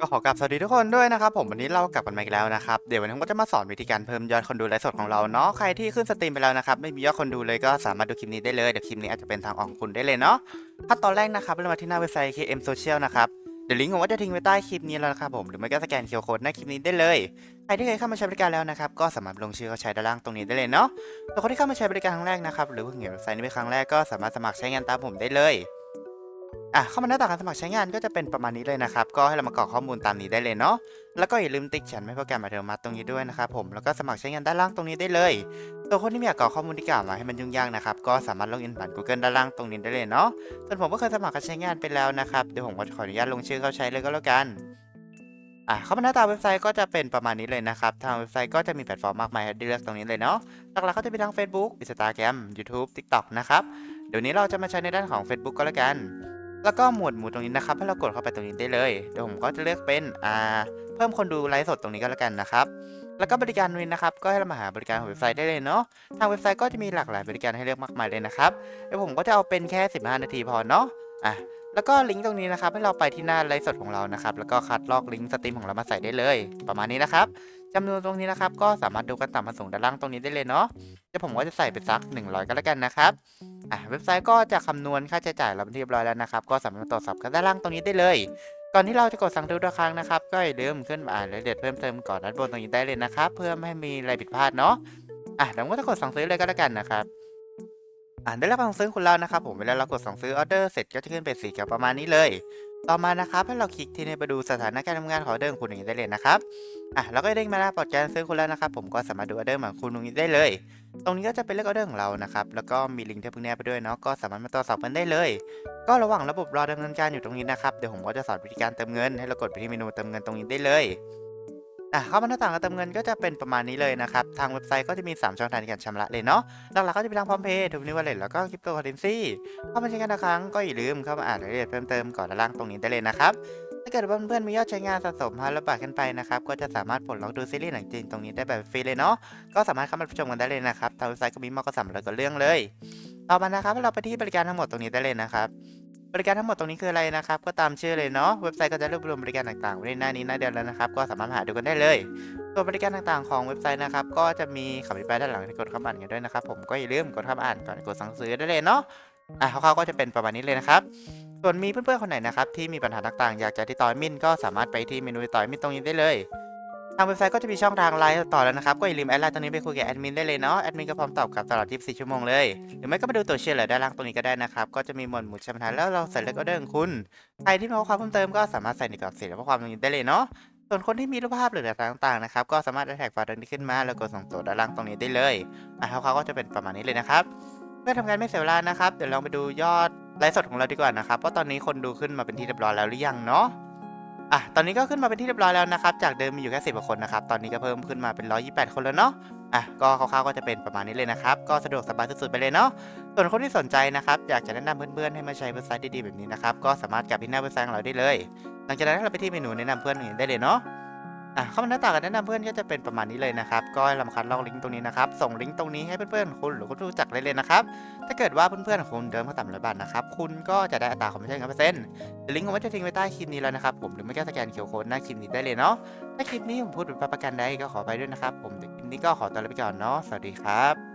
ก็ขอกราบสวัสดีทุกคนด้วยนะครับผมวันนี้เรากลับกันมาอีกแล้วนะครับเดี๋ยววันนี้ผมก็จะมาสอนวิธีการเพิ่มยอดคนดูไลฟ์สดของเราเนาะใครที่ขึ้นสตรีมไปแล้วนะครับไม่มียอดคนดูเลยก็สามารถดูคลิปนี้ได้เลยเดี๋ยวคลิปนี้อาจจะเป็นทางออกของคุณได้เลยเนาะขั้นตอนแรกนะครับเรามาที่หน้าเว็บไซต์ KM Social นะครับเดี๋ยวลิงก์ผมก็จะทิ้งไว้ใต้คลิปนี้แล้วนะครับผมหรือไม่ก็สแกนเคอร์โค้ดหน้าคลิปนี้ได้เลยใครที่เคยเข้ามาใช้บริการแล้วนะครับก็สามารถลงชื่อเข้าใช้ด้านล่างตรงนี้ได้เลยเนาะส่คนที่เข้ามาใช้บริการครั้งแรกนะครับหรือเพิ่งเห็นเว็บไซต์นี้เป็นครั้งแรกก็สามารถสมัครใช้งานตามผมได้เลย อะเข้ามาหน้าต่างการสมัครใช้งานก็จะเป็นประมาณนี้เลยนะครับ ก็ให้เรามากรอกข้อมูลตามนี้ได้เลยเนาะแล้วก็อย่าลืมติ๊กฉันไม่โปรแกรมอัตโนมัติตรงนี้ด้วยนะครับผมแล้วก็สมัครใช้งานด้านล่างตรงนี้ได้เลยตัวคนที่ไม่อยากกรอกข้อมูลที่กล่าวมาให้มันยุ่งยากนะครับก็สามารถล็อกอินผ่าน Google ด้านล่างตรงนี้ได้เลยเนาะส่วนผมก็เคยสมัครการใช้งานไปแล้วนะครับเดี๋ยวผมก็ขออนุญาตลงชื่อเข้าใช้เลยก็แล้วกันอะเข้ามาหน้าตาเว็บไซต์ก็จะเป็นประมาณนี้เลยนะครับ ทางเว็บไซต์ก็จะมีแพลตฟอร์มมากมายให้เลือกตรงนี้เลยเนาะ หลักๆก็จะมีทั้ง Facebook Instagram YouTube TikTok นะครับ เดี๋ยวนี้เราจะมาใช้ในด้านของ Facebook ก็แล้วกัน แล้วก็หมวดหมู่ตรงนี้นะครับให้เรากดเข้าไปตรงนี้ได้เลยเดี๋ยวผมก็จะเลือกเป็นอ่าเพิ่มคนดูไลฟ์สดตรงนี้ก็แล้วกันนะครับแล้วก็บริการนี้นะครับก็ให้เรามาหาบริการของเว็บไซต์ได้เลยเนาะทางเว็บไซต์ก็จะมีหลากหลายบริการให้เลือกมากมายเลยนะครับเดี๋ยวผมก็จะเอาเป็นแค่ 15 นาทีพอเนาะอะ แล้วก็ลิงก์ตรงนี้นะครับให้เราไปที่หน้าไลฟ์สดของเรานะครับ แล้วก็คัดลอกลิงก์สตรีมของเรามาใส่ได้เลย ประมาณนี้นะครับจำนวนตรงนี้นะครับ ก็สามารถดูกันต่ำมาส่งด้านล่างตรงนี้ได้เลยเนาะเดี๋ยวผมก็จะใส่ไปสัก 100 ก็แล้วกันนะครับอะเว็บไซต์ก็จะคำนวณค่าใช้จ่ายเราเป็นที่รียบร้อยแล้วนะครับ ก็สามารถตรวจสอบกันด้านล่างตรงนี้ได้เลย ก่อนที่เราจะกดสั่งซื้อทุกครั้งนะครับก็อย่าลืมขึ้นมาอ่านรายละเอียดเพิ่มเติมก่อนด้านบนตรงนี้ได้เลยนะครับ เพื่อไม่ให้มีอะไรผิดพลาดเนาะอะเดี๋ยวก็จะกดสั่งซื้อเลยก็แล้วกันนะครับ อ่านได้รับคำสั่งซื้อคุณแล้วนะครับผมเวลาเรากดสั่งซื้อออเดอร์เสร็จก็จะขึ้นเป็นสีเขียวประมาณนี้เลย ต่อมานะครับให้เราคลิกที่นี่ไปดูสถานะการทำงานของออเดอร์ของคุณอย่างนี้ได้เลยนะครับอะแล้วก็เด้งมาหน้าปลดการซื้อคุณแล้วนะครับผมก็สามารถดูออเดอร์ของคุณตรงนี้ได้เลย ตรงนี้ก็จะเป็นเลขออเดอร์ของเรานะครับแล้วก็มีลิงก์ที่เพิ่งแนบไปด้วยเนาะก็สามารถมาตรวจสอบกันได้เลย ก็ระหว่างระบบรอดำเนินการอยู่ตรงนี้นะครับเดี๋ยวผมก็จะสอนวิธีการเติมเงิน ให้เรากดไปที่เมนูเติมเงินตรงนี้ได้เลย อะเข้ามาหน้าต่างการเติมเงินก็จะเป็นประมาณนี้เลยนะครับ ทางเว็บไซต์ก็จะมี 3 ช่องทางในการชำระเลยเนาะหลักๆก็จะเป็นทางพร้อมเพย์ทูนิวอเลตแล้วก็คริปโตเคอเรนซีเข้ามาใช้งานครั้งก็อย่าลืมเข้ามาอ่านรายละเอียดเพิ่มเติมก่อนด้านล่างตรงนี้ได้เลยนะครับถ้าเกิดเพื่อนๆมียอดใช้งานสะสม500บาทขึ้นไปนะครับก็จะสามารถปลดล็อกดูซีรีส์หนังจีนตรงนี้ได้แบบฟรีเลยเนาะก็สามารถเข้ามาชมกันได้เลยนะครับทางเว็บไซต์ก็มีมากกว่าสามร้อยกว่าเรื่องเลย ต่อมานะครับเราไปที่บริการทั้งหมดตรงนี้ได้เลยนะครับ บริการทั้งหมดตรงนี้คืออะไรนะครับ ก็ตามชื่อเลยเนาะ เว็บไซต์ก็จะรวบรวมบริการต่างๆไว้ในหน้านี้หน้าเดียวแล้วนะครับ ก็สามารถหาดูกันได้เลยตัวบริการต่างๆของเว็บไซต์นะครับ ก็จะมีคำอธิบายด้านหลังที่กดเข้าอ่านกันด้วยนะครับ ผมก็อย่าลืมกดเข้าอ่านก่อนกดสั่งซื้อได้เลยเนาะ อะคร่าวๆก็จะเป็นประมาณนี้เลยนะครับ ส่วนมีเพื่อนๆคนไหนนะครับที่มีปัญหาต่างๆ อยากจะติดต่อแอดมินก็สามารถไปที่เมนูติดต่อแอดมินตรงนี้ได้เลยางเว็บไซต์ก็จะมีช่องทางไลน์ต่อแล้วนะครับ ก็อย่าลืมแอดไลน์ตรงนี้ไปคุยกับแอดมินได้เลยเนาะ แอดมินก็พร้อมตอบกลับตลอด 24 ชั่วโมงเลย หรือไม่ก็มาดูตัวเชื่อเหลือด้านล่างตรงนี้ก็ได้นะครับ ก็จะมีหมวดหมู่ชัมทานแล้วเราใส่เลขออเดอร์ของคุณ ใครที่มีข้อความเพิ่มเติมก็สามารถใส่ในกรอบเสีและข้อความตรงนี้ได้เลยเนาะส่วนคนที่มีรูปภาพหรือหลักฐานต่างๆนะครับก็สามารถแท็กไฟล์ตรงนี้ขึ้นมา แล้วกดส่งตัวด้านล่างตรงนี้ได้เลยอะคร่าวๆก็จะเป็นประมาณนี้เลยนะครับเพื่อทำงานไม่เสียเวลานะครับเดี๋ยวลองไปดูยอดไลฟ์สดของเราดีกว่านะครับว่าตอนนี้คนดูขึ้นมาเป็นที่เรียบร้อยแล้วหรือยังเนาะ อะตอนนี้ก็ขึ้นมาเป็นที่เรียบร้อยแล้วนะครับ จากเดิมมีอยู่แค่สิบกว่าคนนะครับ ตอนนี้ก็เพิ่มขึ้นมาเป็น 128 คนแล้วเนาะอะก็คร่าวๆก็จะเป็นประมาณนี้เลยนะครับ ก็สะดวกสบายสุดๆไปเลยเนาะส่วนคนที่สนใจนะครับ อยากจะแนะนำเพื่อนๆให้มาใช้เว็บไซต์ดีๆแบบนี้นะครับ ก็สามารถกลับที่หน้าเว็บไซต์ของเราได้เลย หลังจากนั้นเราไปที่เมนูแนะนำเพื่อนอย่างนี้ได้เลยเนาะ อะเข้ามาหน้าต่างการแนะนำเพื่อนก็จะเป็นประมาณนี้เลยนะครับ ก็ให้เรามาคัดลอกลิงก์ตรงนี้นะครับ ส่งลิงก์ตรงนี้ให้เพื่อนๆคุณหรือคนที่รู้จักได้เลยนะครับ ถ้าเกิดว่าเพื่อนๆของคุณเดินมาต่ำร้อยบาทนะครับ คุณก็จะได้อัตราคอมมิชชั่นครับเปอร์เซ็นต์ลิงก์ผมจะทิ้งไว้ใต้คลิปนี้แล้วนะครับ ผมหรือไม่ก็สแกนเคียวโค้ดหน้าคลิปนี้ได้เลยเนาะ ถ้าคลิปนี้ผมพูดเป็นประกันใดก็ขอไปด้วยนะครับ ผมคลิปนี้ก็ขอตัวลาไปก่อนเนาะ สวัสดีครับ